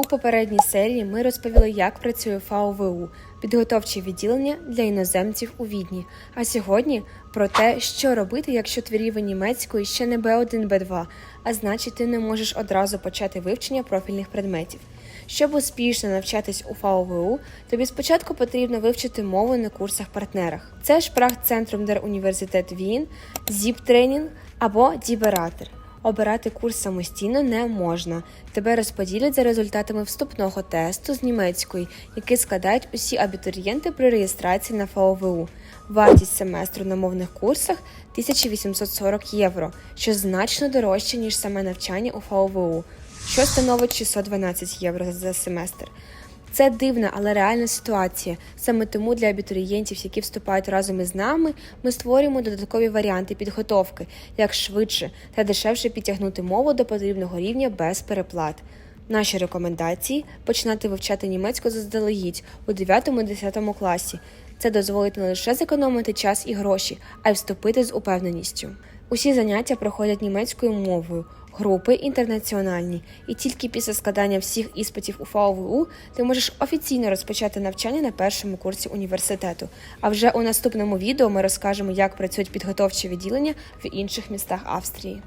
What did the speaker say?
У попередній серії ми розповіли, як працює ФАОВУ – підготовче відділення для іноземців у Відні. А сьогодні про те, що робити, якщо твій рівень німецької ще не B1, B2, а значить, ти не можеш одразу почати вивчення профільних предметів. Щоб успішно навчатись у ФАОВУ, тобі спочатку потрібно вивчити мову на курсах-партнерах. Це Sprachzentrum der Universität Wien, ZIP-тренінг або Дібератер. Обирати курс самостійно не можна. Тебе розподілять за результатами вступного тесту з німецької, який складають усі абітурієнти при реєстрації на ФАОВУ. Вартість семестру на мовних курсах 1840 євро, що значно дорожче, ніж саме навчання у ФАОВУ, що становить 612 євро за семестр. Це дивна, але реальна ситуація. Саме тому для абітурієнтів, які вступають разом із нами, ми створюємо додаткові варіанти підготовки, як швидше та дешевше підтягнути мову до потрібного рівня без переплат. Наші рекомендації починати вивчати німецьку заздалегідь у 9-10 класі. Це дозволить не лише зекономити час і гроші, а й вступити з упевненістю. Усі заняття проходять німецькою мовою, групи інтернаціональні, і тільки після складання всіх іспитів у ФАОВУ ти можеш офіційно розпочати навчання на першому курсі університету. А вже у наступному відео ми розкажемо, як працюють підготовчі відділення в інших містах Австрії.